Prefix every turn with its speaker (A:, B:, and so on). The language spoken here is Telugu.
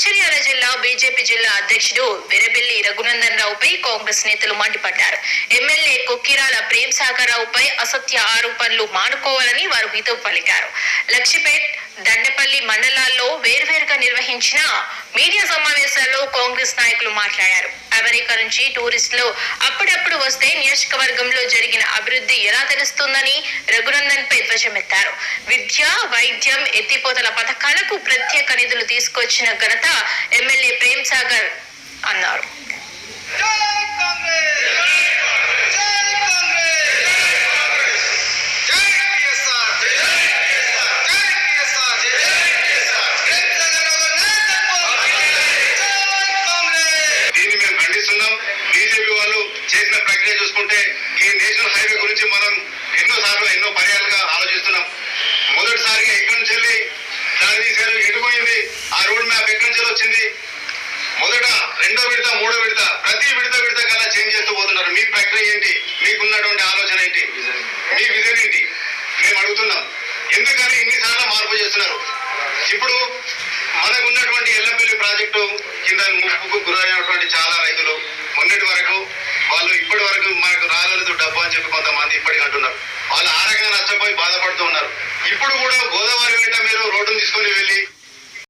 A: మంచిర్యాల జిల్లా బీజేపీ జిల్లా అధ్యక్షుడు వెరబెల్లి రఘునందన్ రావుపై కాంగ్రెస్ నేతలు మండిపడ్డారు. ఎమ్మెల్యే కొక్కిరాల ప్రేమ్ సాగర్ రావుపై అసత్య ఆరోపణలు మానుకోవాలని వారు హితవు పలికారు. లక్ష్మీపేట్ దండపల్లి మండలాల్లో వేర్వేరుగా నిర్వహించిన మీడియా సమావేశాల్లో కాంగ్రెస్ నాయకులు మాట్లాడారు. అమెరికా నుంచి టూరిస్టులు అప్పుడప్పుడు వస్తే నియోజకవర్గంలో జరిగిన అభివృద్ధి ఎలా తెలుస్తుందని రఘునందన్ ధ్వజమెత్తారు విద్య వైద్యం ఎత్తిపోతల పథకాలకు ప్రత్యేక నిధులు తీసుకొచ్చిన ఘనత ఎమ్మెల్యే ప్రేమ్ సాగర్ అన్నారు.
B: చేసిన ప్రక్రియ చూసుకుంటే ఈ నేషనల్ హైవే గురించి రోడ్ మ్యాప్ ఎక్కడి నుంచి వచ్చింది. మొదట రెండో విడత మూడో విడత ప్రతి విడత విడత కల్లా చేంజ్ చేస్తూ పోతున్నారు. మీ ప్రక్రియ ఏంటి? మీకున్నటువంటి ఆలోచన ఏంటి? మీ విజన్ ఏంటి? మేము అడుగుతున్నాం. ఎందుకని ఇన్నిసార్లు మార్పు చేస్తున్నారు? ఇప్పుడు మనకున్నటువంటి ఎల్లంపల్లి ప్రాజెక్టు కింద ముప్పుకు గురైనటువంటి చాలా రైతులు మొన్నటి వరకు వాళ్ళు ఇప్పటి వరకు మనకు రాగలదు డబ్బు అని చెప్పి కొంతమంది ఇప్పటికి అంటున్నారు. వాళ్ళు ఆరోగ్యంగా నష్టపోయి బాధపడుతూ ఉన్నారు. ఇప్పుడు కూడా గోదావరి